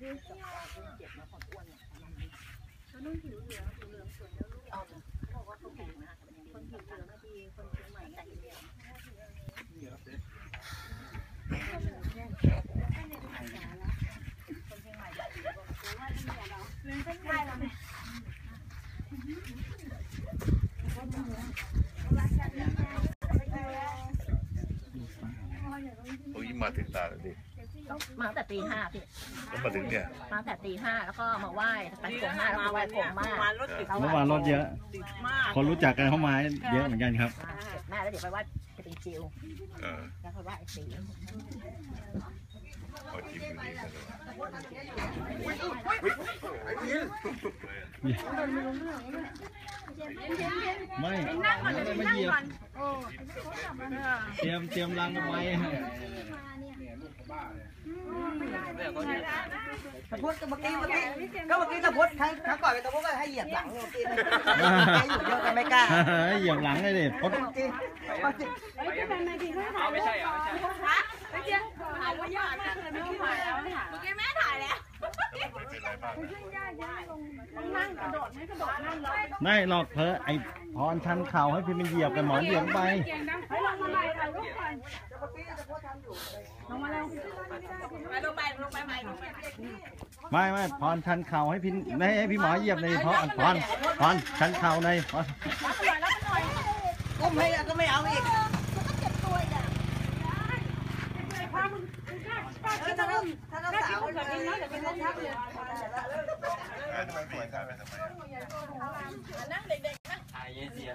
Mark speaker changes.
Speaker 1: นุ่นผิวเหลืองผิวเหลืองสวยแล้วลูกเอาเขาบอกว่าเขาแพงนะคนผิวเหลืองไม่ดีคนเชียงใหม่แต่งเหลืองคนเชียงใหม่จะผิวบอกว่าที่เนี่ยเราเรื่องเส้นได้เราเนี่ย
Speaker 2: โอ้ยมาถึงตาแล้วดิ
Speaker 3: มาตั้งแต่ตีห้าพี่
Speaker 2: แล้วมาถึงเนี่ย
Speaker 3: มาตั้งแต่ตีห้าแล้วก็มาไหว้ไปกงห้าแล้วก็ไหว้กงมาก
Speaker 4: มารถติด
Speaker 5: เมื่อวานรถเยอะ
Speaker 4: ติดมาก
Speaker 5: คนรู้จักกันเข้ามาเยอะเหมือนกันครับ
Speaker 3: แม่แล้วเดี๋ยวไปไหว้จะเป็นจิว
Speaker 2: เออ
Speaker 3: แล้วก็ไหว้สี
Speaker 2: พอจิ้มอยู่นี่กันเลย
Speaker 5: ไม่ไม่มาเหยียบเตรียมเตรียมรังเอาไว้
Speaker 4: ตะพุดเมื่อกี้เมื่อกี้ก็เมื่อกี้ตะพุดครั้งครั้งก่อนตะพุดก็ให้เหยียบหลังเมื่อกี้ให้อยู่เยอะกันไม่กล้า
Speaker 5: เหยียบหลังเลยดิพด
Speaker 4: จริง
Speaker 6: เอาไม่ใช่เอาไม่ใช่
Speaker 2: ไม่เป็นไรมากนะ
Speaker 5: ไม่หรอกเพอไอพรชันเข่าให้พี่มันเหยียบกันหมอนเหยียบไปไม่ไม่พรชันเข่าให้พี่ไม่ให้พี่หมอเหยียบเลยเพราะพรพรชันเข่าในพร
Speaker 4: อุ้มให้ก็ไม่เอาอีกถ้าต้องถ้าสาวเลยไม่ต้องทักเลย
Speaker 2: ทำไมไม่เห็นถ่ายไปทำไมอะ
Speaker 6: ถ่ายเยเสีย